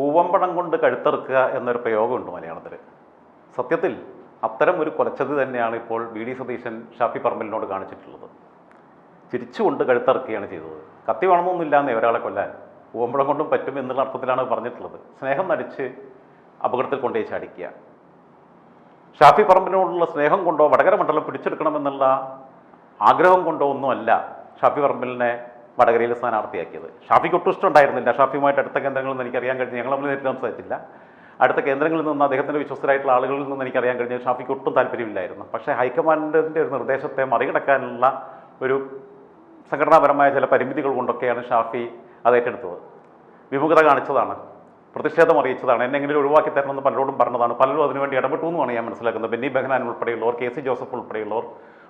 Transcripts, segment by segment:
പൂവമ്പണം കൊണ്ട് കഴുത്തറുക്കുക എന്നൊരു പ്രയോഗമുണ്ട് മലയാളത്തിൽ സത്യത്തിൽ അത്തരം ഒരു കൊലച്ചത് തന്നെയാണ് ഇപ്പോൾ വി ഡി സതീശൻ ഷാഫി പറമ്പലിനോട് കാണിച്ചിട്ടുള്ളത്. ചിരിച്ചുകൊണ്ട് കഴുത്തറക്കുകയാണ് ചെയ്തത്. കത്തി വേണമെന്നൊന്നുമില്ലാന്നേ ഒരാളെ കൊല്ലാൻ പൂവമ്പടം കൊണ്ടും പറ്റും എന്നുള്ള അർത്ഥത്തിലാണ് പറഞ്ഞിട്ടുള്ളത്. സ്നേഹം നടിച്ച് അപകടത്തിൽ കൊണ്ടേ ചാടിക്കുക. ഷാഫി പറമ്പിനോടുള്ള സ്നേഹം കൊണ്ടോ വടകര മണ്ഡലം പിടിച്ചെടുക്കണമെന്നുള്ള ആഗ്രഹം കൊണ്ടോ ഒന്നുമല്ല ഷാഫി പറമ്പിലിനെ വടകരയിൽ സ്ഥാനാർത്ഥിയാക്കിയത്. ഷാഫിക്ക് ഒട്ടും ഇഷ്ടമുണ്ടായിരുന്നില്ല. ഷാഫിയുമായിട്ട് അടുത്ത കേന്ദ്രങ്ങളിൽ നിന്ന് എനിക്കറിയാൻ കഴിഞ്ഞു. ഞങ്ങൾ തമ്മിൽ നേരിട്ട് സാധിച്ചില്ല. അടുത്ത കേന്ദ്രങ്ങളിൽ നിന്ന് അദ്ദേഹത്തിന്റെ വിശ്വസ്തരായിട്ടുള്ള ആളുകളിൽ നിന്ന് എനിക്കറിയാൻ കഴിഞ്ഞ. ഷാഫിക്ക് ഒട്ടും താല്പര്യമില്ലായിരുന്നു. പക്ഷേ ഹൈക്കമാൻഡിന്റെ ഒരു നിർദ്ദേശത്തെ മറികടക്കാനുള്ള ഒരു സംഘടനാപരമായ ചില പരിമിതികൾ കൊണ്ടൊക്കെയാണ് ഷാഫി അത് ഏറ്റെടുത്തത്. വിമുഖത കാണിച്ചതാണ്. പ്രതിഷേധം അറിയിച്ചതാണ്. എന്നെ എങ്ങനെ ഒഴിവാക്കി തരണമെന്ന് പലരോടും പറഞ്ഞതാണ്. പലരും അതിനുവേണ്ടി ഇടപെട്ടു എന്നാണ് ഞാൻ മനസ്സിലാക്കുന്നത്. ബെന്നി ബെഹനാൻ ഉൾപ്പെടെയുള്ളവർ കെ സി ജോസഫ് ഉൾപ്പെടെയുള്ളവർ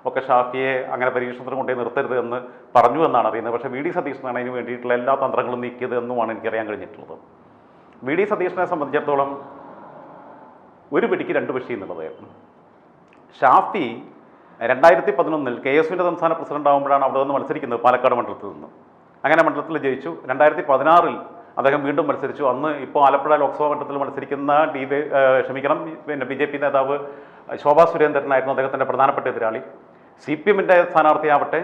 ഒക്കെ ഷാഫിയെ അങ്ങനെ പരീക്ഷണത്തിന് കൊണ്ടേ നിർത്തരുത് എന്ന് പറഞ്ഞു എന്നാണ് അറിയുന്നത്. പക്ഷേ വി ഡി സതീശനാണ് അതിന് വേണ്ടിയിട്ടുള്ള എല്ലാ തന്ത്രങ്ങളും നീക്കിയത് എന്നുമാണ് എനിക്കറിയാൻ കഴിഞ്ഞിട്ടുള്ളത്. വി ഡി സതീശനെ സംബന്ധിച്ചിടത്തോളം ഒരു പിടിക്ക് രണ്ട് പക്ഷി എന്നുള്ളത്. ഷാഫി രണ്ടായിരത്തി പതിനൊന്നിൽ കെ എസ് യുവിന്റെ സംസ്ഥാന പ്രസിഡന്റ് ആകുമ്പോഴാണ് അവിടെ നിന്ന് മത്സരിക്കുന്നത് പാലക്കാട് മണ്ഡലത്തിൽ നിന്ന്. അങ്ങനെ മണ്ഡലത്തിൽ ജയിച്ചു. രണ്ടായിരത്തി പതിനാറിൽ അദ്ദേഹം വീണ്ടും മത്സരിച്ചു. അന്ന് ഇപ്പോൾ ആലപ്പുഴ ലോക്സഭാ മണ്ഡലത്തിൽ മത്സരിക്കുന്ന ഡി ക്ഷമിക്കണം പിന്നെ ബി ജെ പി നേതാവ് ശോഭാ സുരേന്ദ്രനായിരുന്നു അദ്ദേഹത്തിന്റെ പ്രധാനപ്പെട്ട എതിരാളി. സി പി എമ്മിന്റെ സ്ഥാനാർത്ഥിയാവട്ടെ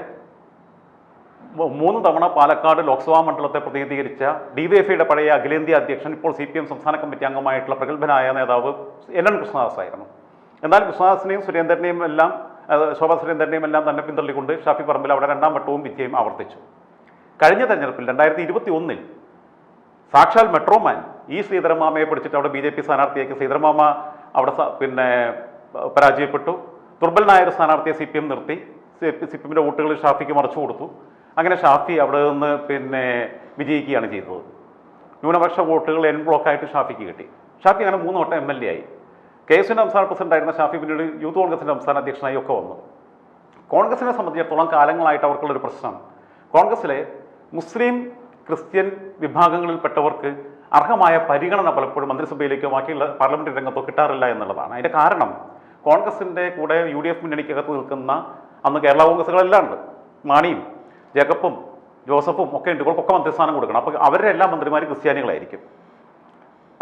മൂന്ന് തവണ പാലക്കാട് ലോക്സഭാ മണ്ഡലത്തെ പ്രതിനിധീകരിച്ച ഡി വൈ എഫ് ഐയുടെ പഴയ അഖിലേന്ത്യാ അധ്യക്ഷൻ ഇപ്പോൾ സി പി എം സംസ്ഥാന കമ്മിറ്റി അംഗമായിട്ടുള്ള പ്രഗത്ഭനായ നേതാവ് എൻ എൻ കൃഷ്ണദാസ് ആയിരുന്നു എന്നാൽ കൃഷ്ണദാസിനെയും സുരേന്ദ്രനെയും എല്ലാം ശോഭാ സുരേന്ദ്രനെയും എല്ലാം തന്നെ പിന്തള്ളിക്കൊണ്ട് ഷാഫി പറമ്പിൽ അവിടെ രണ്ടാം വട്ടവും വിജയം ആവർത്തിച്ചു. കഴിഞ്ഞ തെരഞ്ഞെടുപ്പിൽ രണ്ടായിരത്തി ഇരുപത്തി ഒന്നിൽ സാക്ഷാൽ മെട്രോമാൻ ഈ ശ്രീധരമാമയെ പിടിച്ചിട്ട് അവിടെ ബി ജെ പി സ്ഥാനാർത്ഥിയാക്കി ശ്രീധരമാമ അവിടെ പിന്നെ പരാജയപ്പെട്ടു. ദുർബലനായ ഒരു സ്ഥാനാർത്ഥിയെ സി പി എം നിർത്തി. സി പി എമ്മിന്റെ വോട്ടുകൾ ഷാഫിക്ക് മറച്ചു കൊടുത്തു. അങ്ങനെ ഷാഫി അവിടെ നിന്ന് പിന്നെ വിജയിക്കുകയാണ് ചെയ്തത്. ന്യൂനപക്ഷ വോട്ടുകൾ എൻ ബ്ലോക്കായിട്ട് ഷാഫിക്ക് കിട്ടി. ഷാഫി അങ്ങനെ മൂന്ന് വട്ടം എം എൽ എ ആയി. കെ എസിന്റെ സംസ്ഥാന പ്രസിഡന്റ് ആയിരുന്ന ഷാഫി പിന്നീട് യൂത്ത് കോൺഗ്രസിന്റെ സംസ്ഥാന അധ്യക്ഷനായി ഒക്കെ വന്നു. കോൺഗ്രസിനെ സംബന്ധിച്ചിടത്തോളം കാലങ്ങളായിട്ട് അവർക്കുള്ളൊരു പ്രശ്നം. കോൺഗ്രസ്സിലെ മുസ്ലിം ക്രിസ്ത്യൻ വിഭാഗങ്ങളിൽപ്പെട്ടവർക്ക് അർഹമായ പരിഗണന പലപ്പോഴും മന്ത്രിസഭയിലേക്കോ ബാക്കിയുള്ള പാർലമെന്റ് രംഗത്തോ കിട്ടാറില്ല എന്നുള്ളതാണ്. അതിന്റെ കാരണം കോൺഗ്രസിന്റെ കൂടെ യു ഡി എഫ് മുന്നണിക്കകത്ത് നിൽക്കുന്ന അന്ന് കേരള കോൺഗ്രസ്സുകളെല്ലാം ഉണ്ട്. മാണിയും ജേക്കബും ജോസഫും ഒക്കെ ഉണ്ട്. ഇവർക്കൊക്കെ മന്ത്രിസ്ഥാനം കൊടുക്കണം. അപ്പോൾ അവരുടെ എല്ലാ മന്ത്രിമാരും ക്രിസ്ത്യാനികളായിരിക്കും.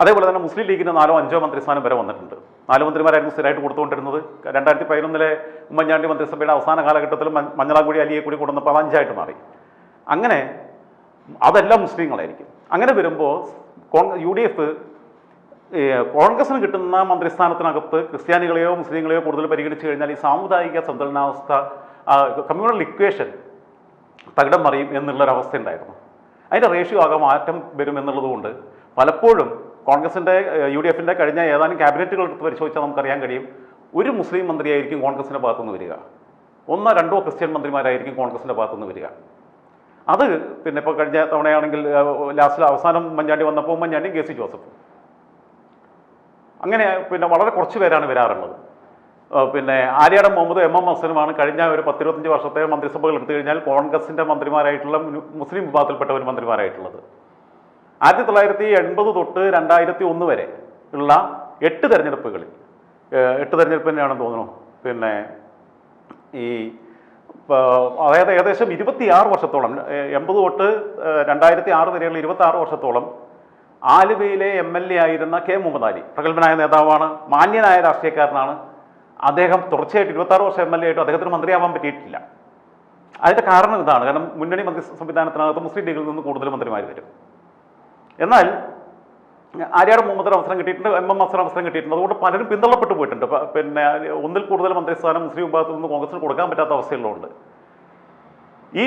അതേപോലെ തന്നെ മുസ്ലിം ലീഗിന് നാലോ അഞ്ചോ മന്ത്രിസ്ഥാനം വരെ വന്നിട്ടുണ്ട്. നാല് മന്ത്രിമാരായിരുന്നു സ്ഥിരമായിട്ട് കൊടുത്തുകൊണ്ടിരുന്നത്. രണ്ടായിരത്തി പതിനൊന്നിലെ ഉമ്മൻചാണ്ടി മന്ത്രിസഭയുടെ അവസാന കാലഘട്ടത്തിൽ മഞ്ഞളാങ്കുഴി അലിയെ കൂടി കൊണ്ടുവന്നപ്പോൾ അത് അഞ്ചായിട്ട് മാറി. അങ്ങനെ അതെല്ലാം മുസ്ലിങ്ങളായിരിക്കും. അങ്ങനെ വരുമ്പോൾ കോൺ യു ഡി എഫ് കോൺഗ്രസിന് കിട്ടുന്ന മന്ത്രിസ്ഥാനത്തിനകത്ത് ക്രിസ്ത്യാനികളെയോ മുസ്ലിങ്ങളെയോ കൂടുതൽ പരിഗണിച്ചു കഴിഞ്ഞാൽ ഈ സാമുദായിക സന്തുലനാവസ്ഥ കമ്മ്യൂണൽ ഇക്വേഷൻ തകിടം മറിയും എന്നുള്ളൊരവസ്ഥ ഉണ്ടായിരുന്നു. അതിന്റെ റേഷ്യോ ആകെ മാറ്റം വരും എന്നുള്ളതുകൊണ്ട് പലപ്പോഴും കോൺഗ്രസിന്റെ യു ഡി എഫിന്റെ കഴിഞ്ഞ ഏതാനും ക്യാബിനറ്റുകൾ എടുത്ത് പരിശോധിച്ചാൽ നമുക്കറിയാൻ കഴിയും ഒരു മുസ്ലിം മന്ത്രിയായിരിക്കും കോൺഗ്രസിന്റെ ഭാഗത്തുനിന്ന് വരിക. ഒന്നോ രണ്ടോ ക്രിസ്ത്യൻ മന്ത്രിമാരായിരിക്കും കോൺഗ്രസിന്റെ ഭാഗത്തുനിന്ന് വരിക. അത് പിന്നെ ഇപ്പോൾ കഴിഞ്ഞ തവണയാണെങ്കിൽ ലാസ്റ്റിൽ അവസാനം മഞ്ഞാണ്ടി വന്നപ്പോൾ മഞ്ഞാണ്ടി കെ സി ജോസഫ്. അങ്ങനെ പിന്നെ വളരെ കുറച്ച് പേരാണ് വരാറുള്ളത്. പിന്നെ ആര്യാടൻ മുഹമ്മദ് എം എം ഹസനുമാണ് കഴിഞ്ഞ ഒരു പത്തിരുപത്തഞ്ച് വർഷത്തെ മന്ത്രിസഭകൾ എടുത്തു കഴിഞ്ഞാൽ കോൺഗ്രസിന്റെ മന്ത്രിമാരായിട്ടുള്ള മുസ്ലിം വിഭാഗത്തിൽപ്പെട്ട ഒരു മന്ത്രിമാരായിട്ടുള്ളത്. ആയിരത്തി തൊള്ളായിരത്തി എൺപത് തൊട്ട് രണ്ടായിരത്തി ഒന്ന് വരെ ഉള്ള എട്ട് തെരഞ്ഞെടുപ്പുകളിൽ എട്ട് തെരഞ്ഞെടുപ്പ് തന്നെയാണെന്ന് തോന്നുന്നു. പിന്നെ ഈ അതായത് ഏകദേശം ഇരുപത്തിയാറ് വർഷത്തോളം എൺപത് തൊട്ട് രണ്ടായിരത്തി ആറ് വരെയുള്ള ഇരുപത്തി വർഷത്തോളം ആലുവയിലെ എം എൽ എ ആയിരുന്ന കെ മുഹമ്മദ് അലി പ്രഗത്ഭനായ നേതാവാണ് മാന്യനായ രാഷ്ട്രീയക്കാരനാണ്. അദ്ദേഹം തുടർച്ചയായിട്ട് ഇരുപത്താറ് വർഷം എം എൽ എ ആയിട്ടും അദ്ദേഹത്തിന് മന്ത്രിയാവാൻ പറ്റിയിട്ടില്ല. അതിന്റെ കാരണം ഇതാണ്. കാരണം മുന്നണി മന്ത്രി സംവിധാനത്തിനകത്ത് മുസ്ലിം ലീഗിൽ നിന്ന് കൂടുതൽ മന്ത്രിമാർ വരും. എന്നാൽ ആര്യാട് മുഹമ്മദിന് അവസരം കിട്ടിയിട്ടുണ്ട് എം എം അസറിന് അവസരം കിട്ടിയിട്ടുണ്ട്. അതുകൊണ്ട് പലരും പിന്തള്ളപ്പെട്ടു പോയിട്ടുണ്ട്. പിന്നെ ഒന്നിൽ കൂടുതൽ മന്ത്രിസ്ഥാനം മുസ്ലിം വിഭാഗത്തിൽ നിന്ന് കോൺഗ്രസിന് കൊടുക്കാൻ പറ്റാത്ത അവസ്ഥയുള്ളതുകൊണ്ട്. ഈ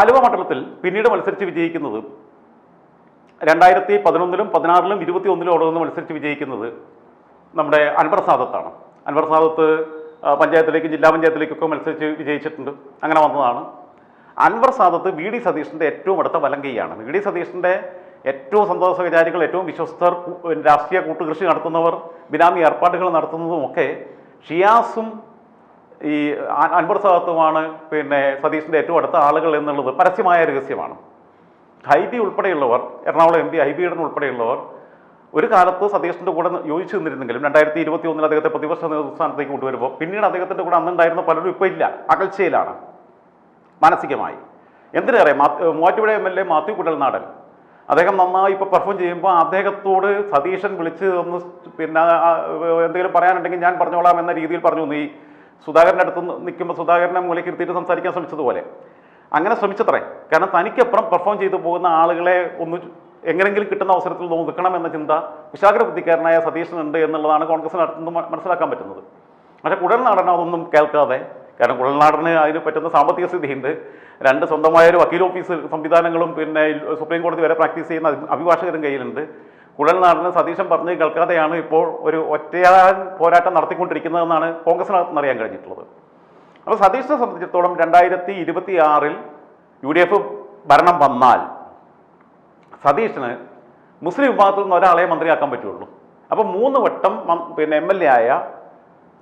ആലുവ മണ്ഡലത്തിൽ പിന്നീട് മത്സരിച്ച് വിജയിക്കുന്നത് രണ്ടായിരത്തി പതിനൊന്നിലും പതിനാറിലും ഇരുപത്തി ഒന്നിലും ഓടുന്ന മത്സരിച്ച് വിജയിക്കുന്നത് നമ്മുടെ അൻവർ സാദത്താണ്. അൻവർ സാദത്ത് പഞ്ചായത്തിലേക്കും ജില്ലാ പഞ്ചായത്തിലേക്കൊക്കെ മത്സരിച്ച് വിജയിച്ചിട്ടുണ്ട്. അങ്ങനെ വന്നതാണ്. അൻവർ സാദത്ത് വി ഡി സതീഷിന്റെ ഏറ്റവും അടുത്ത വലങ്കയാണ് വി ഡി സതീഷിന്റെ ഏറ്റവും സന്തോഷ വിചാരികൾ ഏറ്റവും വിശ്വസ്തർ രാഷ്ട്രീയ കൂട്ടുകൃഷി നടത്തുന്നവർ ബിനാമി ഏർപ്പാടുകൾ നടത്തുന്നതുമൊക്കെ ഷിയാസും ഈ അൻവർ സാദത്തുമാണ് പിന്നെ സതീഷിന്റെ ഏറ്റവും അടുത്ത ആളുകൾ എന്നുള്ളത് പരസ്യമായ രഹസ്യമാണ്. ഹൈബി ഉൾപ്പെടെയുള്ളവർ എറണാകുളം എം പി ഹൈബി ഈഡൻ ഉൾപ്പെടെയുള്ളവർ ഒരു കാലത്ത് സതീഷിന്റെ കൂടെ യോജിച്ചു നിന്നിരുന്നെങ്കിലും രണ്ടായിരത്തി ഇരുപത്തി ഒന്നിൽ അദ്ദേഹത്തെ പ്രതിപക്ഷ നേതൃസ്ഥാനത്തേക്ക് കൊണ്ടുവരുമ്പോൾ പിന്നീട് അദ്ദേഹത്തിന്റെ കൂടെ അന്നുണ്ടായിരുന്ന പലരും ഇപ്പോൾ ഇല്ല. അകൽച്ചയിലാണ്. മാനസികമായി. എന്തിനേറെ Muvattupuzha M L A Mathew Kuzhalnadan. അദ്ദേഹം നന്നായി ഇപ്പോൾ പെർഫോം ചെയ്യുമ്പോൾ അദ്ദേഹത്തോട് സതീശൻ വിളിച്ച് ഒന്ന് പിന്നെ എന്തെങ്കിലും പറയാനുണ്ടെങ്കിൽ ഞാൻ പറഞ്ഞോളാം എന്ന രീതിയിൽ പറഞ്ഞു. നീ സുധാകരന്റെ അടുത്ത് നിൽക്കുമ്പോൾ സുധാകരനെ മൂലയ്ക്ക് ഇരുത്തിയിട്ട് സംസാരിക്കാൻ ശ്രമിച്ചതുപോലെ. അങ്ങനെ ശ്രമിച്ചത്രേ. കാരണം തനിക്കപ്പുറം പെർഫോം ചെയ്തു പോകുന്ന ആളുകളെ ഒന്ന് എങ്ങനെങ്കിലും കിട്ടുന്ന അവസരത്തിൽ നോക്കണം എന്ന ചിന്ത കുശാഗ്ര ബുദ്ധിക്കാരനായ സതീശനുണ്ട് എന്നുള്ളതാണ് കോൺഗ്രസ് നിന്ന് മനസ്സിലാക്കാൻ പറ്റുന്നത്. പക്ഷേ കുഴൽനാടൻ അതൊന്നും കേൾക്കാതെ കാരണം കുഴൽനാടന് അതിന് പറ്റുന്ന സാമ്പത്തിക സ്ഥിതിയുണ്ട്. രണ്ട് സ്വന്തമായ ഒരു വക്കീൽ ഓഫീസ് സംവിധാനങ്ങളും പിന്നെ സുപ്രീം കോടതി വരെ പ്രാക്ടീസ് ചെയ്യുന്ന അഭി- അഭിഭാഷകരും കയ്യിലുണ്ട്. കുഴൽനാടന് സതീശൻ പറഞ്ഞ് കേൾക്കാതെയാണ് ഇപ്പോൾ ഒരു ഒറ്റയാൻ പോരാട്ടം നടത്തിക്കൊണ്ടിരിക്കുന്നതെന്നാണ് കോൺഗ്രസിനകത്ത് നിന്ന് അറിയാൻ കഴിഞ്ഞിട്ടുള്ളത്. അപ്പോൾ സതീഷിനെ സംബന്ധിച്ചിടത്തോളം രണ്ടായിരത്തി ഇരുപത്തി ആറിൽ യു ഡി എഫ് ഭരണം വന്നാൽ സതീഷിന് മുസ്ലിം വിഭാഗത്തിൽ നിന്ന് ഒരാളെ മന്ത്രിയാക്കാൻ പറ്റുള്ളൂ. അപ്പോൾ മൂന്ന് വട്ടം പിന്നെ എം എൽ എ ആയ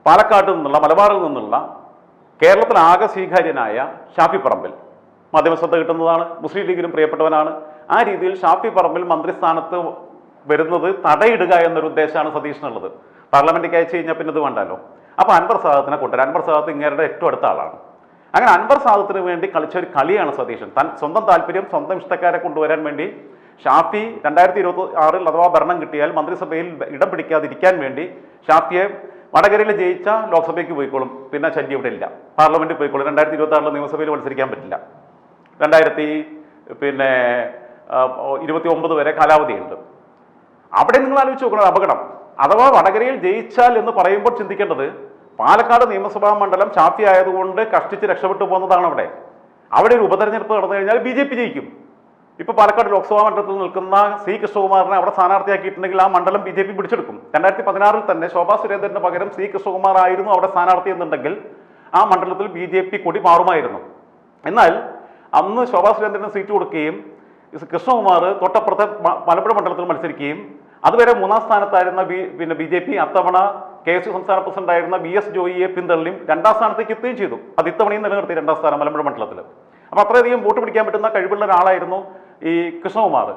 പാലക്കാട് നിന്നുള്ള മലബാറിൽ നിന്നുള്ള കേരളത്തിൽ ആകെ സ്വീകാര്യനായ ഷാഫി പറമ്പിൽ. മാധ്യമശ്രദ്ധ കിട്ടുന്നതാണ് മുസ്ലിം ലീഗിനും പ്രിയപ്പെട്ടവനാണ്. ആ രീതിയിൽ ഷാഫി പറമ്പിൽ മന്ത്രിസ്ഥാനത്ത് വരുന്നത് തടയിടുക എന്നൊരു ഉദ്ദേശമാണ് സതീഷിനുള്ളത്. പാർലമെന്റിലേക്ക് അയച്ചു കഴിഞ്ഞാൽ പിന്നെ ഇത് വേണ്ടല്ലോ. അപ്പോൾ അൻവർ സാദത്തിനെ കൊണ്ടുവരാം. അൻവർ സാദത്ത് ഇങ്ങേരുടെ ഏറ്റവും അടുത്ത ആളാണ്. അങ്ങനെ അൻവർ സാദത്തിന് വേണ്ടി കളിച്ച ഒരു കളിയാണ് സതീശൻ. തൻ സ്വന്തം താല്പര്യം സ്വന്തം ഇഷ്ടക്കാരെ കൊണ്ടുവരാൻ വേണ്ടി ഷാഫി രണ്ടായിരത്തി ഇരുപത്തി ആറിൽ അഥവാ ഭരണം കിട്ടിയാൽ മന്ത്രിസഭയിൽ ഇടം പിടിക്കാതിരിക്കാൻ വേണ്ടി ഷാഫിയെ വടകരയിൽ ജയിച്ച ലോക്സഭയ്ക്ക് പോയിക്കോളും. പിന്നെ ശല്യം ഇവിടെ ഇല്ല. പാർലമെന്റിൽ പോയിക്കോളും. രണ്ടായിരത്തി ഇരുപത്തി ആറിൽ നിയമസഭയിൽ മത്സരിക്കാൻ പറ്റില്ല. രണ്ടായിരത്തി പിന്നെ ഇരുപത്തി ഒമ്പത് വരെ കാലാവധിയുണ്ട്. അവിടെ നിങ്ങൾ ആലോചിച്ച് നോക്കണം. അപകടം. അഥവാ വടകരയിൽ ജയിച്ചാൽ എന്ന് പറയുമ്പോൾ ചിന്തിക്കേണ്ടത് പാലക്കാട് നിയമസഭാ മണ്ഡലം ചാഫി ആയതുകൊണ്ട് കഷ്ടിച്ച് രക്ഷപ്പെട്ടു പോകുന്നതാണ് അവിടെ. അവിടെ ഒരു ഉപതെരഞ്ഞെടുപ്പ് നടന്നു കഴിഞ്ഞാൽ ബി ജെ പി ജയിക്കും. ഇപ്പൊ പാലക്കാട് ലോക്സഭാ മണ്ഡലത്തിൽ നിൽക്കുന്ന സി കൃഷ്ണകുമാറിനെ അവിടെ സ്ഥാനാർത്ഥിയാക്കിയിട്ടുണ്ടെങ്കിൽ ആ മണ്ഡലം ബി ജെ പി പിടിച്ചെടുക്കും. രണ്ടായിരത്തി പതിനാറിൽ തന്നെ ശോഭാ സുരേന്ദ്രന് പകരം സി കൃഷ്ണകുമാർ ആയിരുന്നു അവിടെ സ്ഥാനാർത്ഥി എന്നുണ്ടെങ്കിൽ ആ മണ്ഡലത്തിൽ ബി ജെ പി കൊടി മാറുമായിരുന്നു. എന്നാൽ അന്ന് ശോഭാ സുരേന്ദ്രന് സീറ്റ് കൊടുക്കുകയും കൃഷ്ണകുമാർ തൊട്ടപ്പുറത്തെ മലപ്പുഴ മണ്ഡലത്തിൽ മത്സരിക്കുകയും അതുവരെ മൂന്നാം സ്ഥാനത്തായിരുന്ന ബി പിന്നെ ബി ജെ പി അത്തവണ കെ എസ് യു സംസ്ഥാന പ്രസിഡന്റ് ആയിരുന്ന ബി എസ് ജോയിയെ പിന്തള്ളിയും രണ്ടാം സ്ഥാനത്തേക്ക് എത്തുകയും ചെയ്തു. അത് ഇത്തവണയും നിലനിർത്തി രണ്ടാം സ്ഥാനം മലമ്പുഴ മണ്ഡലത്തിൽ അപ്പോൾ അത്രയധികം വോട്ട് പിടിക്കാൻ പറ്റുന്ന കഴിവുള്ള ഒരാളായിരുന്നു ഈ കൃഷ്ണകുമാർ.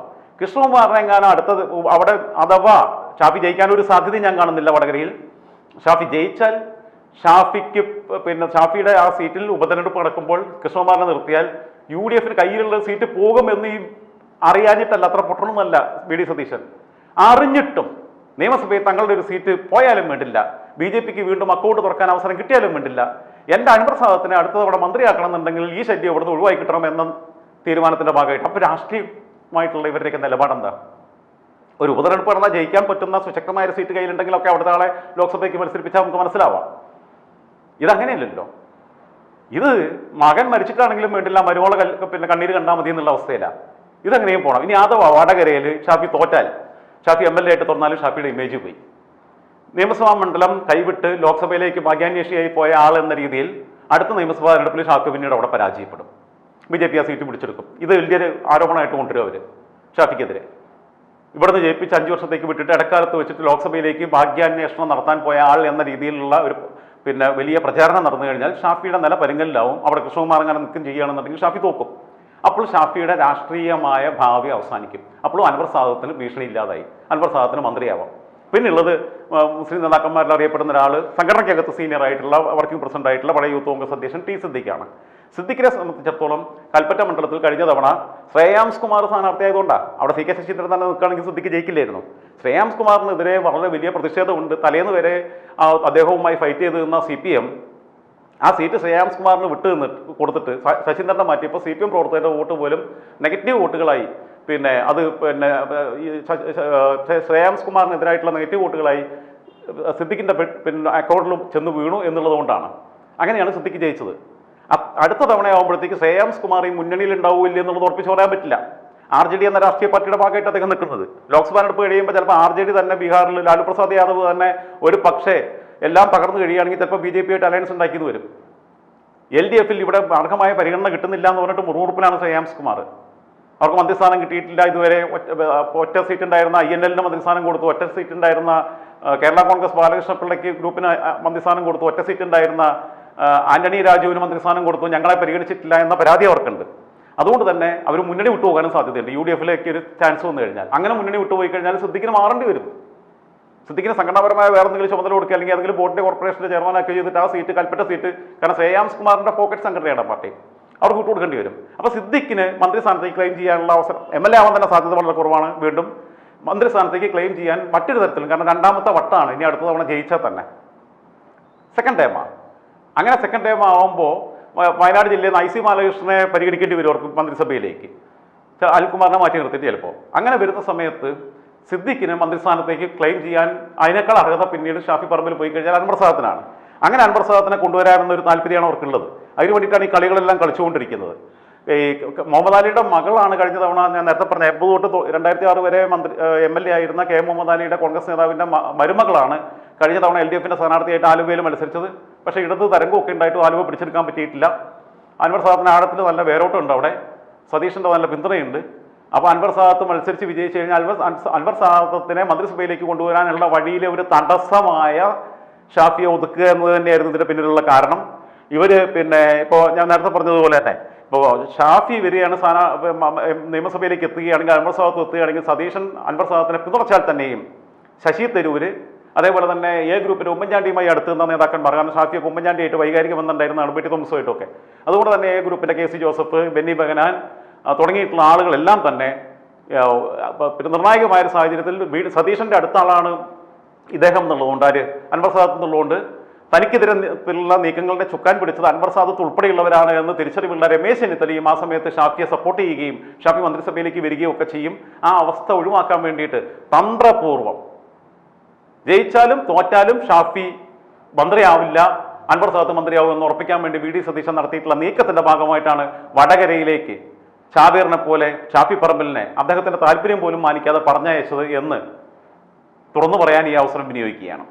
കൃഷ്ണകുമാറിനെ എങ്ങാനും അടുത്തത് അവിടെ അഥവാ ഷാഫി ജയിക്കാൻ ഒരു സാധ്യത ഞാൻ കാണുന്നില്ല വടകരയിൽ. ഷാഫി ജയിച്ചാൽ ഷാഫിക്ക് പിന്നെ ഷാഫിയുടെ ആ സീറ്റിൽ ഉപതെരഞ്ഞെടുപ്പ് നടക്കുമ്പോൾ കൃഷ്ണകുമാറിനെ നിർത്തിയാൽ യു ഡി എഫിന് കയ്യിലുള്ള സീറ്റ് പോകുമെന്ന് ഈ അറിയാഞ്ഞിട്ടല്ല അത്ര പൊട്ടണമെന്നല്ല വി ഡി സതീശൻ. അറിഞ്ഞിട്ടും നിയമസഭയിൽ തങ്ങളുടെ ഒരു സീറ്റ് പോയാലും വേണ്ടില്ല. ബി ജെ പിക്ക് വീണ്ടും അക്കൗണ്ട് തുറക്കാൻ അവസരം കിട്ടിയാലും വേണ്ടില്ല. എന്റെ അൻപ്രസാദത്തിനെ അടുത്ത തവണ മന്ത്രിയാക്കണം എന്നുണ്ടെങ്കിൽ ഈ ശല്യം ഇവിടുന്ന് ഒഴിവാക്കി കിട്ടണം എന്ന തീരുമാനത്തിന്റെ ഭാഗമായിട്ട്. അപ്പോൾ രാഷ്ട്രീയമായിട്ടുള്ള ഇവരുടെയൊക്കെ നിലപാടെന്താ? ഒരു ഉപതെരഞ്ഞെടുപ്പ് നടന്നാൽ ജയിക്കാൻ പറ്റുന്ന സുശക്തമായ ഒരു സീറ്റ് കയ്യിലുണ്ടെങ്കിലൊക്കെ അവിടുത്തെ ആളെ ലോക്സഭയ്ക്ക് മത്സരിപ്പിച്ചാൽ നമുക്ക് മനസ്സിലാവാം. ഇതങ്ങനെയല്ലല്ലോ. ഇത് മകൻ മരിച്ചിട്ടാണെങ്കിലും വേണ്ടില്ല മരുമോളെ പിന്നെ കണ്ണീര് കണ്ടാൽ മതി എന്നുള്ള അവസ്ഥയിലാണ് ഇതെങ്ങനെയും പോകണം ഇനി അഥവാ വടകരയിൽ ഷാഫി തോറ്റാൽ ഷാഫി എം എൽ എ ആയിട്ട് തുറന്നാലും ഷാഫിയുടെ ഇമേജ് പോയി. നിയമസഭാ മണ്ഡലം കൈവിട്ട് ലോക്സഭയിലേക്ക് ഭാഗ്യാന്വേഷിയായി പോയ ആൾ എന്ന രീതിയിൽ അടുത്ത നിയമസഭാ തെരഞ്ഞെടുപ്പിൽ ഷാഫി പിന്നീട് അവിടെ പരാജയപ്പെടും. ബി ജെ പി ആ സീറ്റ് പിടിച്ചെടുക്കും. ഇത് വലിയൊരു ആരോപണമായിട്ട് കൊണ്ടുവരും അവർ ഷാഫിക്കെതിരെ. ഇവിടുന്ന് ജയിപ്പിച്ച് അഞ്ച് വർഷത്തേക്ക് വിട്ടിട്ട് ഇടക്കാലത്ത് വെച്ചിട്ട് ലോക്സഭയിലേക്ക് ഭാഗ്യാന്വേഷണം നടത്താൻ പോയ ആൾ എന്ന രീതിയിലുള്ള ഒരു പിന്നെ വലിയ പ്രചാരണം നടന്നു കഴിഞ്ഞാൽ ഷാഫിയുടെ നില പരുങ്ങലിലാവും അവിടെ കൃഷ്ണകുമാർ അങ്ങനെ നിൽക്കും ചെയ്യുകയാണെന്നുണ്ടെങ്കിൽ ഷാഫി തോക്കും. അപ്പോൾ ഷാഫിയുടെ രാഷ്ട്രീയമായ ഭാവി അവസാനിക്കും. അപ്പോൾ അൻവർ സാദത്തിന് ഭീഷണി ഇല്ലാതായി. അൻവർ സാദത്തിന് മന്ത്രിയാവാം. പിന്നുള്ളത് മുസ്ലിം നേതാക്കന്മാരിൽ അറിയപ്പെടുന്ന ഒരാൾ സംഘടനയ്ക്കകത്ത് സീനിയർ ആയിട്ടുള്ള വർക്കിംഗ് പ്രസിഡന്റ് ആയിട്ടുള്ള പഴയ യൂത്ത് കോൺഗ്രസ് അധ്യക്ഷൻ ടി സിദ്ദിഖാണ്. സിദ്ദിഖിനെ സംബന്ധിച്ചിടത്തോളം കൽപ്പറ്റ മണ്ഡലത്തിൽ കഴിഞ്ഞ തവണ ശ്രേയാംസ് കുമാർ സ്ഥാനാർത്ഥിയായതുകൊണ്ടാണ് അവിടെ സി കെ ശശീന്ദ്രൻ തന്നെ നിൽക്കുകയാണെങ്കിൽ സിദ്ദിഖ് ജയിക്കില്ലായിരുന്നു. ശ്രേയാംസ് കുമാറിനെതിരെ വളരെ വലിയ പ്രതിഷേധമുണ്ട്. തലേന്ന് വരെ അദ്ദേഹവുമായി ഫൈറ്റ് ചെയ്ത് നിന്ന സി പി എം ആ സീറ്റ് ശ്രേയാംസ് കുമാറിന് വിട്ടു നിന്നിട്ട് കൊടുത്തിട്ട് ശശീന്ദ്രനെ മാറ്റിയപ്പോൾ സി പി എം പ്രവർത്തകരുടെ വോട്ട് പോലും നെഗറ്റീവ് വോട്ടുകളായി. പിന്നെ അത് പിന്നെ ശ്രേയാംസ് കുമാറിനെതിരായിട്ടുള്ള നെഗറ്റീവ് വോട്ടുകളായി സിദ്ദിഖിന്റെ പിന്നെ അക്കൗണ്ടിലും ചെന്ന് വീണു എന്നുള്ളതുകൊണ്ടാണ് അങ്ങനെയാണ് സിദ്ദിഖ് ജയിച്ചത്. അടുത്ത തവണയാകുമ്പോഴത്തേക്ക് ശ്രേയാംസ് കുമാർ ഈ മുന്നണിയിൽ ഉണ്ടാവില്ല എന്നുള്ളത് ഉറപ്പിച്ച് പറയാൻ പറ്റില്ല. ആർ ജെ ഡി എന്ന രാഷ്ട്രീയ പാർട്ടിയുടെ ഭാഗമായിട്ട് അദ്ദേഹം നിൽക്കുന്നത്. ലോക്സഭാ തെരഞ്ഞെടുപ്പ് കഴിയുമ്പോൾ ചിലപ്പോൾ ആർ ജെ ഡി തന്നെ ബീഹാറിൽ ലാലു പ്രസാദ് യാദവ് തന്നെ ഒരു പക്ഷേ എല്ലാം തകർന്നു കഴിയുകയാണെങ്കിൽ ചിലപ്പോൾ ബി ജെ പി ആയിട്ട് അലയൻസ് ഉണ്ടാക്കിയത് വരും. എൽ ഡി എഫിൽ ഇവിടെ അർഹമായ പരിഗണന കിട്ടുന്നില്ല എന്ന് പറഞ്ഞിട്ട് മുറുമുറുപ്പിലാണ് ശ്രേയാംസ് കുമാർ. അവർക്ക് മന്ത്രിസ്ഥാനം കിട്ടിയിട്ടില്ല. ഇതുവരെ ഒറ്റ സീറ്റ് ഉണ്ടായിരുന്ന ഐ എൻ എല്ലിന് മന്ത്രിസ്ഥാനം കൊടുത്തു ഒറ്റ സീറ്റ് ഉണ്ടായിരുന്ന കേരള കോൺഗ്രസ് ബാലകൃഷ്ണ പിള്ളയ്ക്ക് ഗ്രൂപ്പിന് മന്ത്രിസ്ഥാനം കൊടുത്തു ഒറ്റ സീറ്റ് ഉണ്ടായിരുന്ന ആന്റണി രാജുവിന് മന്ത്രിസ്ഥാനം കൊടുത്തു ഞങ്ങളെ പരിഗണിച്ചിട്ടില്ല എന്ന പരാതി അവർക്കുണ്ട്. അതുകൊണ്ട് തന്നെ അവർ മുന്നണി വിട്ടുപോകാനും സാധ്യതയുണ്ട്. യു ഡി എഫിലേക്ക് ഒരു ചാൻസ് വന്നു കഴിഞ്ഞാൽ. അങ്ങനെ മുന്നണി വിട്ടുപോയി കഴിഞ്ഞാൽ സിദ്ദിഖിന് മാറേണ്ടി വരും. സിദ്ദിഖിന് സംഘടനാപരമായ വേറെ എന്തെങ്കിലും ചുമതല കൊടുക്കുക അല്ലെങ്കിൽ ഏതെങ്കിലും ബോർഡിന്റെ കോർപ്പറേഷന്റെ ചെയർമാനാക്കി ചെയ്തിട്ട് ആ സീറ്റ് കൽപ്പറ്റ സീറ്റ് കാരണം ശ്രേയാംസ് കുമാറിന്റെ പോക്കറ്റ് സംഘടനയാണ് പാർട്ടി. അവർക്ക് വിട്ടുകൊടുക്കേണ്ടി വരും. അപ്പോൾ സിദ്ദിഖിന് മന്ത്രി സ്ഥാനത്തേക്ക് ക്ലെയിം ചെയ്യാനുള്ള അവസരം എം എൽ എ ആവാൻ തന്നെ സാധ്യത വളരെ കുറവാണ്. വീണ്ടും മന്ത്രി സ്ഥാനത്തേക്ക് ക്ലെയിം ചെയ്യാൻ മറ്റൊരു തരത്തിലും കാരണം രണ്ടാമത്തെ വട്ടമാണ് ഇനി അടുത്ത തവണ ജയിച്ചാൽ തന്നെ. സെക്കൻഡ് ടൈമാണ് അങ്ങനെ സെക്കൻഡ് ടൈം ആവുമ്പോൾ വയനാട് ജില്ലയിൽ നിന്ന് ഐ സി ബാലകൃഷ്ണനെ പരിഗണിക്കേണ്ടി വരും അവർക്ക് മന്ത്രിസഭയിലേക്ക്. അൽകുമാറിനെ മാറ്റി നിർത്തിയിട്ട് ചിലപ്പോൾ അങ്ങനെ വരുന്ന സമയത്ത് സിദ്ദിഖിന് മന്ത്രിസ്ഥാനത്തേക്ക് ക്ലെയിം ചെയ്യാൻ അതിനേക്കാൾ അർഹത പിന്നീട് ഷാഫി പറമ്പിൽ പോയി കഴിഞ്ഞാൽ അൻവർ സാദത്തിനാണ്. അങ്ങനെ അൻവർ സാദത്തിനെ കൊണ്ടുവരാമെന്നൊരു താല്പര്യമാണ് അവർക്കുള്ളത്. അതിന് വേണ്ടിയിട്ടാണ് ഈ കളികളെല്ലാം കളിച്ചുകൊണ്ടിരിക്കുന്നത്. ഈ മുഹമ്മദ് അലിയുടെ മകളാണ് കഴിഞ്ഞ തവണ ഞാൻ നേരത്തെ പറഞ്ഞ എൺപത് തൊട്ട് രണ്ടായിരത്തി ആറ് വരെ മന്ത്രി എം എൽ എ ആയിരുന്ന കെ മുഹമ്മദ് അലിയുടെ കോൺഗ്രസ് നേതാവിന്റെ മരുമകളാണ് കഴിഞ്ഞ തവണ എൽ ഡി എഫിന്റെ സ്ഥാനാർത്ഥിയായിട്ട് ആലുവയിൽ മത്സരിച്ചത്. പക്ഷേ ഇടത് തരംഗമൊക്കെ ഉണ്ടായിട്ടും ആലുവ പിടിച്ചെടുക്കാൻ പറ്റിയിട്ടില്ല. അൻവർ സാദത്തിന് ആഴത്തിൽ നല്ല വേരോട്ടമുണ്ട് അവിടെ. സതീഷിന്റെ നല്ല പിന്തുണയുണ്ട്. അപ്പോൾ അൻവർ സാദത്ത് മത്സരിച്ച് വിജയിച്ചു കഴിഞ്ഞാൽ അൻവർ അൻവർ സാദത്തിനെ മന്ത്രിസഭയിലേക്ക് കൊണ്ടുവരാനുള്ള വഴിയിലെ ഒരു തടസ്സമായ ഷാഫിയെ ഒതുക്കുക എന്നത് തന്നെയായിരുന്നു ഇതിന്റെ പിന്നിലുള്ള കാരണം. ഇവർ പിന്നെ ഇപ്പോൾ ഞാൻ നേരത്തെ പറഞ്ഞതുപോലെ തന്നെ ഇപ്പോൾ ഷാഫി വരികയാണ് നിയമസഭയിലേക്ക് എത്തുകയാണെങ്കിൽ അൻവർ സാദത്ത് എത്തുകയാണെങ്കിൽ സതീശൻ അൻവർ സാദത്തിനെ പിന്തുണച്ചാൽ തന്നെയും ശശി തരൂര് അതേപോലെ തന്നെ എ ഗ്രൂപ്പിന്റെ ഉമ്മൻചാണ്ടിയുമായി അടുത്ത് നിന്ന നേതാക്കന്മാർ കാരണം ഷാഫിയൊക്കെ ഉമ്മൻചാണ്ടിയായിട്ട് വൈകാരിക ബന്ധമുണ്ടായിരുന്ന ബെറ്റി തോമസുമായിട്ടൊക്കെ. അതുകൊണ്ട് തന്നെ എ ഗ്രൂപ്പിന്റെ കെ സി ജോസഫ് ബെന്നി ബെഹനാൻ ആ, തുടങ്ങിയിട്ടുള്ള ആളുകളെല്ലാം തന്നെ പിന്നെ നിർണായകമായ ഒരു സാഹചര്യത്തിൽ വീട് സതീശന്റെ അടുത്ത ആളാണ് ഇദ്ദേഹം എന്നുള്ളതുകൊണ്ട് ആര്? അൻവർ സാദത്ത് എന്നുള്ളതുകൊണ്ട് തനിക്കെതിരെ ഉള്ള നീക്കങ്ങളുടെ ചുക്കാൻ പിടിച്ചത് അൻവർ സാദത്ത് ഉൾപ്പെടെയുള്ളവരാണ് എന്ന് തിരിച്ചറിവുള്ള രമേശ് ചെന്നിത്തലയും ആ സമയത്ത് ഷാഫിയെ സപ്പോർട്ട് ചെയ്യുകയും ഷാഫി മന്ത്രിസഭയിലേക്ക് വരികയും ഒക്കെ ചെയ്യും. ആ അവസ്ഥ ഒഴിവാക്കാൻ വേണ്ടിയിട്ട് തന്ത്രപൂർവം ജയിച്ചാലും തോറ്റാലും ഷാഫി മന്ത്രിയാവില്ല അൻവർ സാദത്ത് മന്ത്രിയാവും എന്ന് ഉറപ്പിക്കാൻ വേണ്ടി വി ഡി സതീശൻ നടത്തിയിട്ടുള്ള നീക്കത്തിന്റെ ഭാഗമായിട്ടാണ് വടകരയിലേക്ക് ഷാബീറിനെ പോലെ ഷാഫി പറമ്പലിനെ അദ്ദേഹത്തിന്റെ താല്പര്യം പോലും മാനിക്കാതെ പറഞ്ഞയച്ചത് എന്ന് തുറന്നു പറയാൻ ഈ അവസരം വിനിയോഗിക്കുകയാണ്.